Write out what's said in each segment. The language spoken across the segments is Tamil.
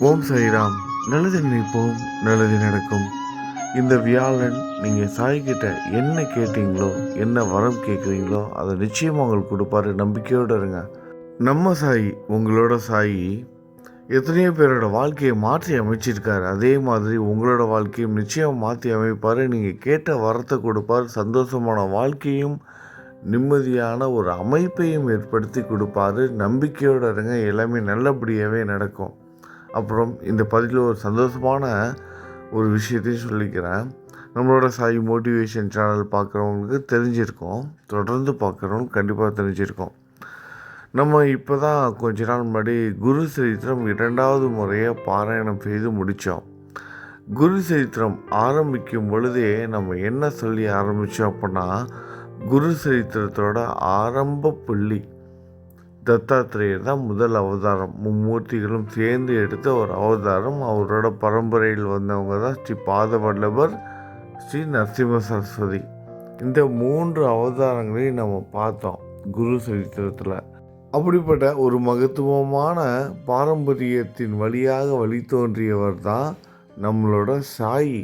ஓம் சாய்ராம் நல்லது நினைப்போம் நல்லது நடக்கும். இந்த வியாழன் நீங்கள் சாய்கிட்ட என்ன கேட்டீங்களோ என்ன வரம் கேட்குறீங்களோ அதை நிச்சயமாக உங்களுக்கு கொடுப்பாரு. நம்பிக்கையோடு இருங்க. நம்ம சாய் உங்களோட சாய் எத்தனையோ பேரோட வாழ்க்கையை மாற்றி அமைச்சிருக்காரு. அதே மாதிரி உங்களோட வாழ்க்கையும் நிச்சயம் மாற்றி அமைப்பார். நீங்கள் கேட்ட வரத்தை கொடுப்பார். சந்தோஷமான வாழ்க்கையும் நிம்மதியான ஒரு அமைப்பையும் ஏற்படுத்தி கொடுப்பாரு. நம்பிக்கையோடு இருங்க. எல்லாமே நல்லபடியாகவே நடக்கும். அப்புறம் இந்த பதிவில் ஒரு சந்தோஷமான ஒரு விஷயத்தையும் சொல்லிக்கிறேன். நம்மளோட சாய் மோட்டிவேஷன் சேனல் பார்க்குறவங்களுக்கு தெரிஞ்சிருக்கோம். தொடர்ந்து பார்க்குறவங்க கண்டிப்பாக தெரிஞ்சிருக்கோம். நம்ம இப்போ தான் கொஞ்ச நாள் முன்னாடி குரு சரித்திரம் இரண்டாவது முறையாக பாராயணம் செய்து முடித்தோம் குரு சரித்திரம் ஆரம்பிக்கும் பொழுதே நம்ம என்ன சொல்லி ஆரம்பித்தோம் அப்படின்னா குரு சரித்திரத்தோட ஆரம்ப புள்ளி தத்தாத்திரேயர் தான் முதல் அவதாரம். மும்மூர்த்திகளும் சேர்ந்து எடுத்த ஒரு அவதாரம். அவரோட பரம்பரையில் வந்தவங்க தான் ஸ்ரீ பாதவல்லவர் ஸ்ரீ நரசிம்ம சரஸ்வதி. இந்த மூன்று அவதாரங்களையும் நம்ம பார்த்தோம் குரு சரித்திரத்தில். அப்படிப்பட்ட ஒரு மகத்துவமான பாரம்பரியத்தின் வழியாக வழி தோன்றியவர் தான் நம்மளோட சாயி.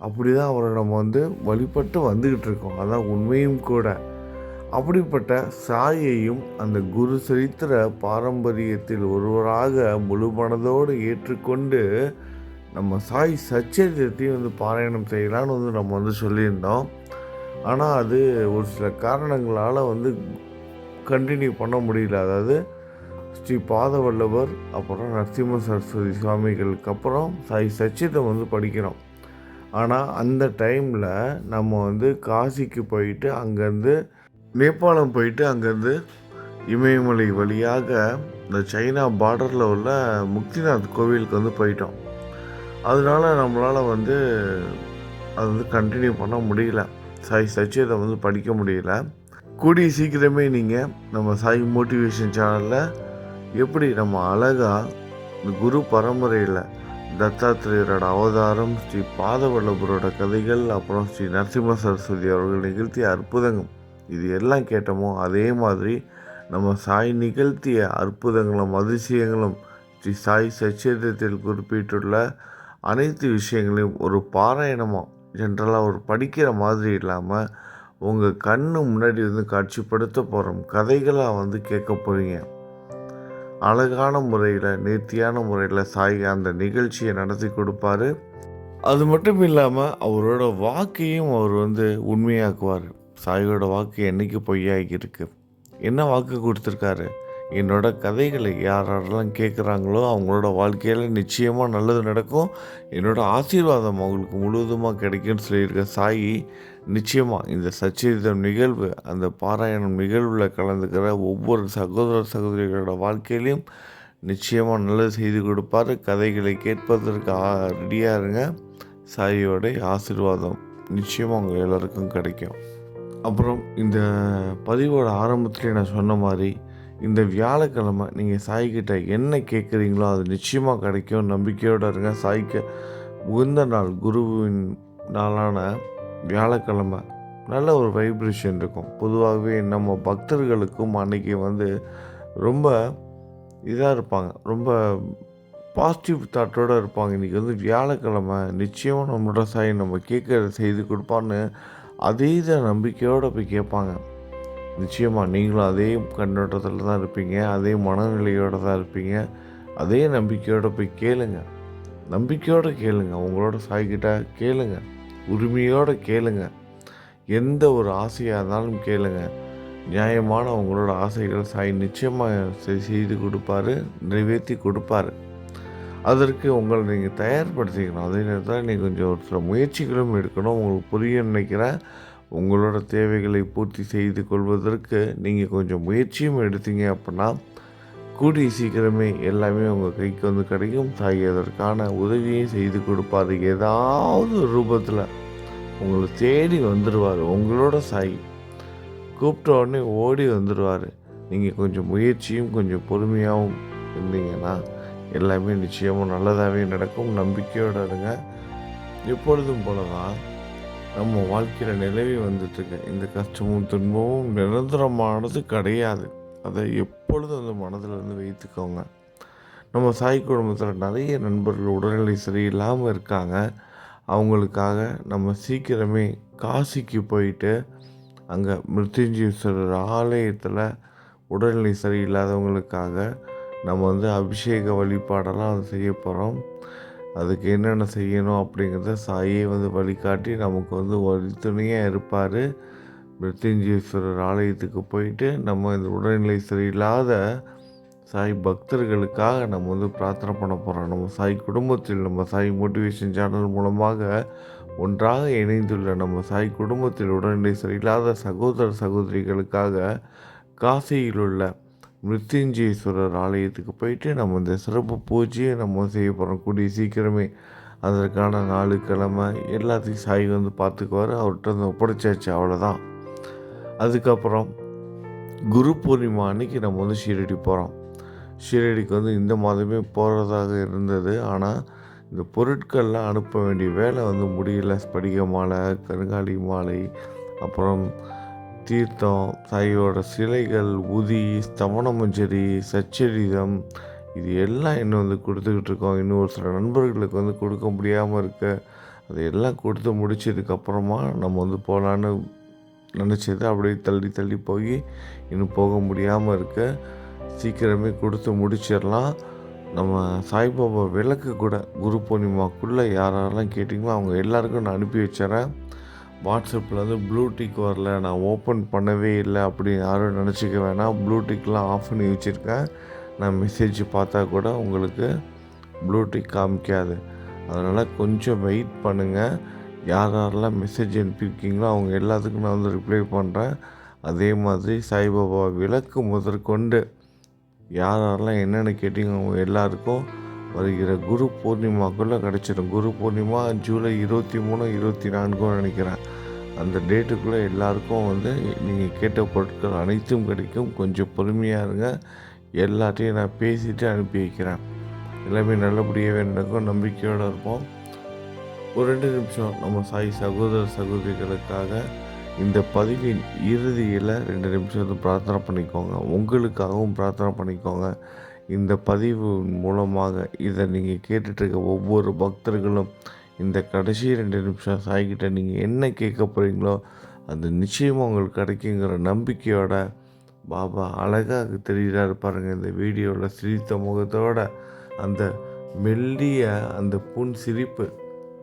அப்படி தான் அவரை நம்ம வந்து வழிபட்டு வந்துக்கிட்டு இருக்கோம். அதான் உண்மையும் கூட. அப்படிப்பட்ட சாயையும் அந்த குரு சரித்திர பாரம்பரியத்தில் ஒருவராக முழு மனதோடு ஏற்றுக்கொண்டு நம்ம சாய் சச்சரித்திரத்தையும் வந்து பாராயணம் செய்யலான்னு வந்து நம்ம வந்து சொல்லியிருந்தோம். ஆனால் அது ஒரு சில காரணங்களால் வந்து கண்டினியூ பண்ண முடியல. அதாவது ஸ்ரீ பாதவல்லவர் அப்புறம் நரசிம்ம சரஸ்வதி சுவாமிகளுக்கு அப்புறம் சாய் சச்சிதம் வந்து படிக்கிறோம். ஆனால் அந்த டைமில் நம்ம வந்து காசிக்கு போயிட்டு அங்கேருந்து நேபாளம் போயிட்டு அங்கேருந்து இமயமலை வழியாக இந்த சைனா பார்டரில் உள்ள முக்திநாத் கோவிலுக்கு வந்து போயிட்டோம். அதனால நம்மளால் வந்து அது வந்து கண்டினியூ பண்ண முடியல. சாய் சச்சியத்தை வந்து படிக்க முடியல. கூடிய சீக்கிரமே நீங்கள் நம்ம சாய் மோட்டிவேஷன் சேனலில் எப்படி நம்ம அழகாக இந்த குரு பரம்பரையில் தத்தாத்திரேயரோட அவதாரம் ஸ்ரீ பாதவல்லபரோட கதைகள் அப்புறம் ஸ்ரீ நரசிம்ம சரஸ்வதி அவர்கள் நிகழ்த்திய அற்புதங்கள் இது எல்லாம் கேட்டோமோ அதே மாதிரி நம்ம சாய் நிகழ்த்திய அற்புதங்களும் அதிசயங்களும் ஸ்ரீ சாய் சச்சேதத்தில் குறிப்பிட்டுள்ள அனைத்து விஷயங்களையும் ஒரு பாராயணமாக ஜென்ரலாக ஒரு படிக்கிற மாதிரி இல்லாமல் உங்கள் கண்ணு முன்னாடி வந்து காட்சிப்படுத்த போகிறோம் கதைகளாக வந்து கேட்க போகிறீங்க அழகான முறையில் நேர்த்தியான முறையில் சாய் அந்த நிகழ்ச்சியை நடத்தி கொடுப்பாரு. அது மட்டும் இல்லாமல் அவரோட வாக்கையும் அவர் வந்து உண்மையாக்குவார். சாயோட வாக்கு என்றைக்கு பொய்யாகி இருக்கு என்ன வாக்கு கொடுத்துருக்காரு? என்னோட கதைகளை யார் யாரெல்லாம் கேட்குறாங்களோ அவங்களோட வாழ்க்கையில் நிச்சயமாக நல்லது நடக்கும். என்னோடய ஆசீர்வாதம் அவங்களுக்கு முழுவதுமாக கிடைக்கும்னு சொல்லியிருக்க சாயி நிச்சயமாக இந்த சச்சரிதம் நிகழ்வு அந்த பாராயணம் நிகழ்வில் கலந்துக்கிற ஒவ்வொரு சகோதர சகோதரிகளோட வாழ்க்கையிலையும் நிச்சயமாக நல்லது செய்து கொடுப்பார். கதைகளை கேட்பதற்கு ரெடியாக இருங்க. சாயோட ஆசீர்வாதம் நிச்சயமாக அவங்க எல்லாருக்கும் கிடைக்கும். அப்புறம் இந்த பதிவோட ஆரம்பத்துலேயே நான் சொன்ன மாதிரி இந்த வியாழக்கிழமை நீங்கள் சாய்கிட்ட என்ன கேட்குறீங்களோ அது நிச்சயமாக கிடைக்கும். நம்பிக்கையோடு இருங்க. சாய்க்க உகந்த நாள் குருவின் நாளான வியாழக்கிழமை நல்ல ஒரு வைப்ரேஷன் இருக்கும். பொதுவாகவே நம்ம பக்தர்களுக்கும் அன்றைக்கி வந்து ரொம்ப இதாக இருப்பாங்க. ரொம்ப பாசிட்டிவ் தாட்டோடு இருப்பாங்க. இன்றைக்கி வந்து வியாழக்கிழமை நிச்சயமாக நம்மளோட சாய் நம்ம கேட்குற செய்து கொடுப்பான்னு அதீத நம்பிக்கையோடு போய் கேட்பாங்க. நிச்சயமாக நீங்களும் அதே கண்ணோட்டத்தில் தான் இருப்பீங்க. அதே மனநிலையோடு தான் இருப்பீங்க. அதே நம்பிக்கையோடு போய் கேளுங்க. நம்பிக்கையோடு கேளுங்க. உங்களோட சாய்கிட்ட கேளுங்க. உரிமையோடு கேளுங்க. எந்த ஒரு ஆசையாக இருந்தாலும் கேளுங்க. நியாயமான உங்களோட ஆசைகளை சாய் நிச்சயமாக செய்து கொடுப்பாரு நிறைவேற்றி கொடுப்பாரு. அதற்கு உங்களை நீங்கள் தயார்படுத்திக்கணும். அதே நேரத்தில் நீங்கள் கொஞ்சம் ஒரு சில முயற்சிகளும் எடுக்கணும். உங்களுக்கு புரிய நினைக்கிறேன் உங்களோட தேவைகளை பூர்த்தி செய்து கொள்வதற்கு நீங்கள் கொஞ்சம் முயற்சியும் எடுத்தீங்க அப்படின்னா கூடிய சீக்கிரமே எல்லாமே உங்கள் கைக்கு வந்து கிடைக்கும். தாய் அதற்கான உதவியும் செய்து கொடுப்பார். ஏதாவது ஒரு ரூபத்தில் உங்களை தேடி வந்துடுவார் உங்களோட சாய் கூப்பிட்ட உடனே ஓடி வந்துடுவார் நீங்கள் கொஞ்சம் முயற்சியும் கொஞ்சம் பொறுமையாகவும் இருந்தீங்கன்னா எல்லாமே நிச்சயமும் நல்லதாகவே நடக்கும். நம்பிக்கையோடு இருங்க. எப்பொழுதும் போல தான் நம்ம வாழ்க்கையில் நிலவி வந்துட்டுருக்கு. இந்த கஷ்டமும் துன்பமும் நிரந்தரமானது கிடையாது. அதை எப்பொழுதும் அந்த மனதில் வந்து வைத்துக்கோங்க. நம்ம சாய் குடும்பத்தில் நிறைய நண்பர்கள் உடல்நிலை சரியில்லாமல் இருக்காங்க. அவங்களுக்காக நம்ம சீக்கிரமே காசிக்கு போயிட்டு அங்கே மிருத்யுஞ்சீஸ்வரர் ஆலயத்தில் உடல்நிலை சரியில்லாதவங்களுக்காக நம்ம வந்து அபிஷேக வழிபாடெல்லாம் செய்ய போகிறோம் அதுக்கு என்னென்ன செய்யணும் அப்படிங்கிறத சாயே வந்து வழிகாட்டி நமக்கு வந்து வழித்துணையாக இருப்பார். மிருத்யுஞ்சீஸ்வரர் ஆலயத்துக்கு போயிட்டு நம்ம இந்த உடல்நிலை சரியில்லாத சாய் பக்தர்களுக்காக நம்ம வந்து பிரார்த்தனை பண்ண போகிறோம் நம்ம சாய் குடும்பத்தில் நம்ம சாய் மோட்டிவேஷன் சேனல் மூலமாக ஒன்றாக இணைந்துள்ள நம்ம சாய் குடும்பத்தில் உடல்நிலை சரியில்லாத சகோதர சகோதரிகளுக்காக காசியில் உள்ள மிருத்யுஞ்சேஸ்வரர் ஆலயத்துக்கு போயிட்டு நம்ம இந்த சிறப்பு பூஜையை நம்ம செய்ய போகிறோம் கூடிய சீக்கிரமே அதற்கான நாலு கிழமை எல்லாத்தையும் சாய் வந்து பார்த்துக்குவார். அவர்கிட்ட வந்து ஒப்படைச்சாச்சு அவ்வளோதான் அதுக்கப்புறம் குரு பூர்ணிமா அன்னைக்கு நம்ம வந்து ஷீரடி போகிறோம் ஷீரடிக்கு வந்து இந்த மாதமே போகிறதாக இருந்தது. ஆனால் இந்த பொருட்கள்லாம் அனுப்ப வேண்டிய வேலை வந்து முடியல. ஸ்படிக மாலை கருங்காலி மாலை அப்புறம் தீர்த்தம் சாயோட சிலைகள் உதி ஸ்தவன சரி சச்சரிதம் இது எல்லாம் இன்னும் வந்து கொடுத்துக்கிட்டு இருக்கோம். இன்னும் ஒரு சில நண்பர்களுக்கு வந்து கொடுக்க முடியாமல் இருக்க அதையெல்லாம் எல்லாம் கொடுத்து முடிச்சதுக்கப்புறமா நம்ம வந்து போகலான்னு நினச்சது அப்படியே தள்ளி தள்ளி போய் இன்னும் போக முடியாமல் இருக்க சீக்கிரமே கொடுத்து முடிச்சிடலாம். நம்ம சாய்பாபா விளக்கு கூட குரு பூர்ணிமாக்குள்ளே யாரெல்லாம் கேட்டிங்களோ அவங்க எல்லாருக்கும் நான் அனுப்பி வச்சிடறேன் வாட்ஸ்அப்பில் வந்து ப்ளூடிக் வரல நான் ஓப்பன் பண்ணவே இல்லை அப்படின்னு யாரும் நினச்சிக்க வேணாம். ப்ளூடிக்லாம் ஆஃப் பண்ணி வச்சுருக்கேன். நான் மெசேஜ் பார்த்தா கூட உங்களுக்கு ப்ளூடிக் காமிக்காது. அதனால் கொஞ்சம் வெயிட் பண்ணுங்கள் யார் யாரெல்லாம் மெசேஜ் அனுப்பியிருக்கீங்களோ அவங்க எல்லாத்துக்கும் நான் வந்து ரிப்ளை பண்ணுறேன். அதே மாதிரி சாய்பாபா விளக்கு முதற்கொண்டு யார் யாரெல்லாம் என்னென்ன கேட்டீங்க அவங்க எல்லாருக்கும் வருகிற குரு பூர்ணிமாக்குள்ளே கிடச்சிடும் குரு பூர்ணிமா ஜூலை இருபத்தி மூணு இருபத்தி நான்கும் நினைக்கிறேன். அந்த டேட்டுக்குள்ளே எல்லாருக்கும் வந்து நீங்கள் கேட்ட பொருட்கள் அனைத்தும் கிடைக்கும். கொஞ்சம் பொறுமையாக இருங்க. எல்லாத்தையும் நான் பேசிட்டு அனுப்பி வைக்கிறேன். எல்லாமே நல்லபடியாக நடக்கும் நம்பிக்கையோடு இருப்போம். ஒரு ரெண்டு நிமிஷம் நம்ம சாய் சகோதர சகோதரிகளுக்காக இந்த பதிவின் இறுதியில் ரெண்டு நிமிஷம் வந்து பிரார்த்தனை பண்ணிக்கோங்க. உங்களுக்காகவும் பிரார்த்தனை பண்ணிக்கோங்க. இந்த பதிவு மூலமாக இதை நீங்கள் கேட்டுட்ருக்க ஒவ்வொரு பக்தர்களும் இந்த கடைசி ரெண்டு நிமிஷம் சாய்கிட்ட நீங்கள் என்ன கேட்க போகிறீங்களோ அது நிச்சயமாக உங்களுக்கு கிடைக்குங்கிற நம்பிக்கையோட பாபா அழகாக தெரிகிறாரு பாருங்கள் இந்த வீடியோவில் சிரித்த முகத்தோட அந்த மெல்லிய அந்த புன் சிரிப்பு.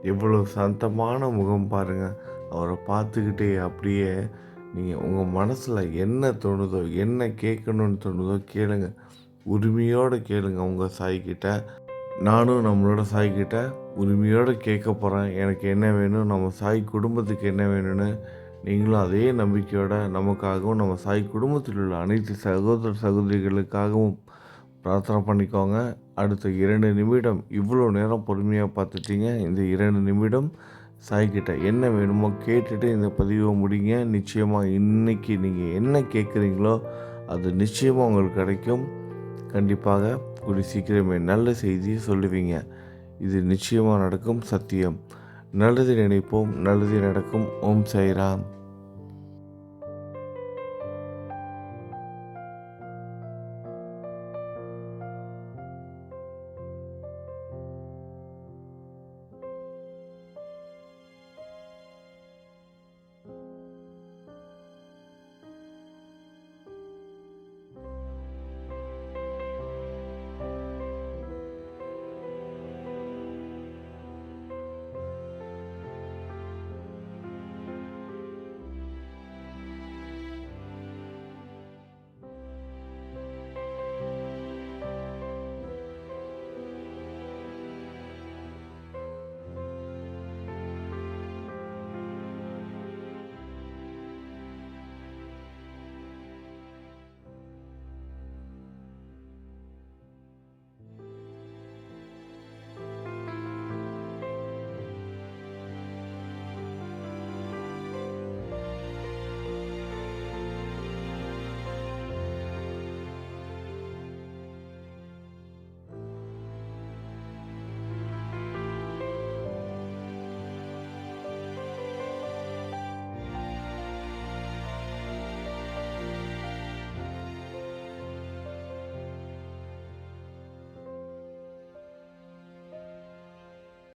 எவ்வளோ சாந்தமான முகம் பாருங்கள் அவரை பார்த்துக்கிட்டே அப்படியே நீங்கள் உங்கள் மனசில் என்ன தோணுதோ என்ன கேட்கணுன்னு தோணுதோ கேளுங்கள் உரிமையோடு கேளுங்க உங்கள் சாய்கிட்ட. நானும் நம்மளோட சாய்கிட்ட உரிமையோடு கேட்க போகிறேன் எனக்கு என்ன வேணும்? நம்ம சாய் குடும்பத்துக்கு என்ன வேணும்னு நீங்களும் அதே நம்பிக்கையோட நமக்காகவும் நம்ம சாய் குடும்பத்தில் உள்ள அனைத்து சகோதர சகோதரிகளுக்காகவும் பிரார்த்தனை பண்ணிக்கோங்க. அடுத்த இரண்டு நிமிடம் இவ்வளோ நேரம் பொறுமையாக பார்த்துட்டீங்க. இந்த இரண்டு நிமிடம் சாய்கிட்ட என்ன வேணுமோ கேட்டுட்டு இந்த பதிவை முடிங்க. நிச்சயமாக இன்றைக்கி நீங்கள் என்ன கேட்குறீங்களோ அது நிச்சயமாக உங்களுக்கு கிடைக்கும். கண்டிப்பாக கூடி சீக்கிரமே நல்ல செய்தியை சொல்லுவீங்க. இது நிச்சயமாக நடக்கும் சத்தியம். நல்லது நினைப்போம் நல்லது நடக்கும். ஓம் சாய்ராம்.